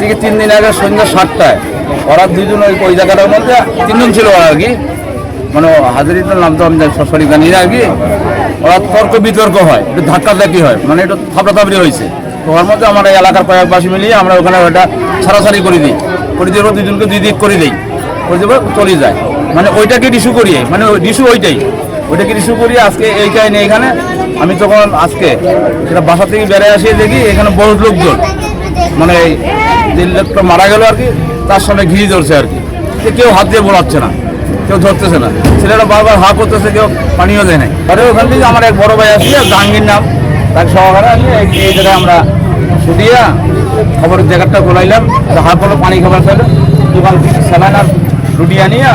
থেকে তিন দিন আগে সন্ধ্যা সাতটায়। ওরা দুজন ওই ওই জায়গাটার মধ্যে তিনজন ছিল ওরা আর কি মানে হাজারিটার নাম তো আমি সরি জানি না আর কি ওরা তর্ক বিতর্ক হয়, একটু ধাক্কা ধাক্কি হয় মানে একটু থাপড়াথাপড়ি হয়েছে। তো ওর মধ্যে আমার এলাকার কয়েকবাসী মিলিয়ে আমরা ওখানে ওটা ছাড়াছাড়ি করে দিই। করে দিয়ে দুজনকে দুই দিক করে দিই। করে দেবো চলে যায়। মানে ওইটাকে রিসু করিয়ে মানে রিসু ওইটাই। ওইটাকে রিসু করিয়ে আজকে এই কাহিনী এখানে। আমি তখন আজকে সেটা বাসা থেকে বেড়ে আসিয়ে দেখি এখানে বহুত লোকজন। মানে যে লোকটা মারা গেল আর কি তার সামনে ঘিরি ধরছে আর কি। কেউ হাত দিয়ে বোলাচ্ছে না কেউ ধরতেছে না। ছেলেরা বারবার হা করতেছে কেউ পানিও দেয় নাই। পরে ওখান থেকে আমার এক বড় ভাই আসলে জাহাঙ্গীর নাম তাকে সহকারে আসলে এই জায়গায় আমরা ছুটিয়া খবরের জায়গাটা গোলাইলাম হা করল পানি খাবার খাইলো দোকান স্যালাইন আর রুটি আনিয়া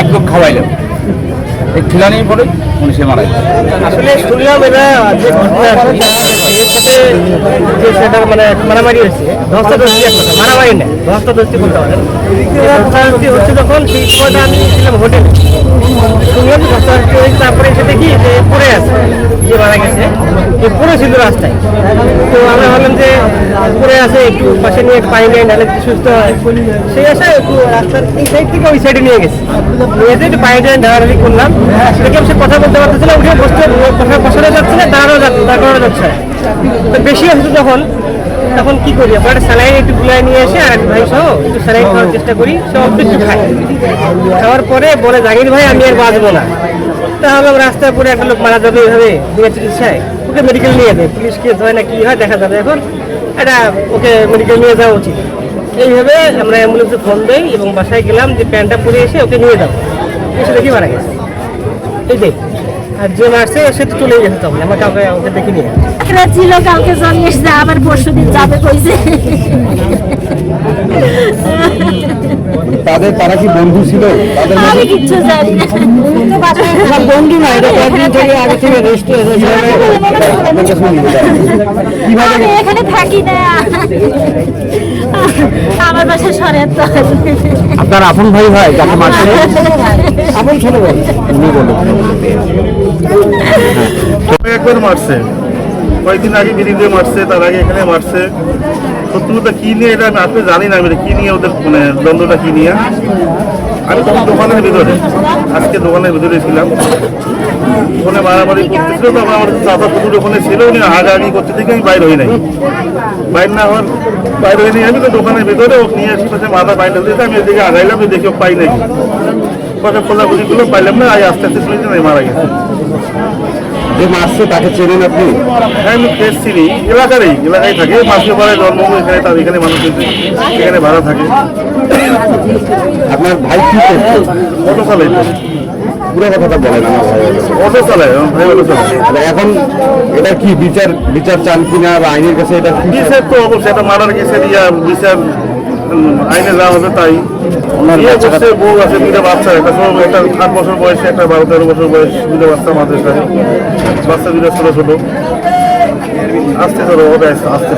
একদম খাওয়াইলাম। এই খিলানি পরে উনি সে মারা আসলে শুনলাম কি, এর মানে মারামারি হয়েছে। ধস্তাধস্তি এক কথা মারামারি হচ্ছে যখন সেই শুনলাম হয়েছে তারপরে এসে দেখি যে পড়ে আছে, যে মারা গেছে। যে পড়ে ছিল রাস্তায়। তো আমরা ভাবলাম যে পড়ে আছে, একটু পাশে নিয়ে পানি নেই নাহলে সুস্থ হয়। সেই আশায় একটু রাস্তার এই সাইড থেকে ওই সাইডে নিয়ে গেছে। নিয়ে একটু পানি টানি ঢাকাঢাকি করলাম। দেখলাম সে কথা বলতে পারতেছে না, উঠে বসতে বসানো যাচ্ছে না দাঁড়ানো যাচ্ছে দাঁড়ানো যাচ্ছে তো বেশি হচ্ছে যখন, তখন কি করি? আমরা স্যালাইন একটু গুলাই নিয়ে এসে আর ভাই সহ একটু স্যালাইন খাওয়ার চেষ্টা করি সে অল্প একটু খাই। খাওয়ার পরে বলে জাগির ভাই, আমি আর বাঁচবো না। তাহলে রাস্তায় পরে একটা লোক মারা যাবে এইভাবে বিনা চিকিৎসায়। ওকে মেডিকেল নিয়ে যাবে। পুলিশ কেস হয় না কি হয় দেখা যাবে এখন। এটা ওকে মেডিকেল নিয়ে যাওয়া উচিত। এইভাবে আমরা অ্যাম্বুলেন্সে ফোন দেই এবং বাসায় গেলাম যে প্যান্টটা পরে এসে ওকে নিয়ে যাব। এসে দেখি মারা গেছে। এই দেখ আর যে মারছে সে তো চলেই গেছে তখন আমার কাউকে ওকে দেখি নিয়ে ছিল জন্মে এসছে আবার পরশু দিন যাবে কইছে। তাদের তারা কি বন্ধু ছিল? তাদের আমি কিচ্ছু জানি না। বন্ধু না কয়েকদিন থেকে আগে থেকে। রেস্ট আমি এখানে থাকি না। আমার বাসা সরের তো আপনার আপন ভাই ভাই যাকে মারছে? আপন ছোট ভাই। উনি বলো একবার মারছে। কয়েকদিন আগে বিরিন্দে মারছে তার আগে এখানে মারছে। শত্রুতা কি নিয়ে এটা আমি আসলে জানি না আমি কি নিয়ে ওদের মানে দ্বন্দ্বটা কি নিয়ে? আমি তখন দোকানের ভিতরে, আজকে দোকানের ভিতরে ছিলাম। ওখানে মারামারি করতেছিল তখন আমার চাষা পুকুর ওখানে ছিল, উনি আগাগি করতে থেকে আমি বাইর হই নাই। বাইর না হওয়ার, বাইর হই নাই, আমি তো দোকানের ভিতরে, ও নিয়ে এসে মাথা বাইরে দিয়েছে আমি এদিকে আগাইলাম, দেখি পাই নাই কথা খোলাখুলি করলাম, পাইলাম না আস্তে আস্তে শুনেছি মারা গেছে। যে মারছে তাকে চেনেন আপনি? হ্যাঁ আমি ফ্রেশ চিনি। এলাকারই এলাকায় থাকে। মাসে পরে জন্ম এখানে তার এখানে মানুষ এখানে ভাড়া থাকে। আপনার ভাই কি করতো? অটো চালাই। পুরো কথাটা বলেন আমার ভাই অটো চালায়। আমার ভাই অটো চালায়। এখন এটা কি বিচার বিচার চান কিনা বা আইনের কাছে এটা বিচার তো অবশ্যই একটা মারার কেসে দিয়া বিচার আইনে যা হবে তাই। ওনার বউ আছে দুটা বাচ্চা একটা সব একটা আট বছর বয়সে একটা বারো তেরো বছর বয়স দুইটা বাচ্চা মাদ্রাসায় বাচ্চা দুইটা ছোট ছোট। আসতে ছোট হবে আসতে আসতে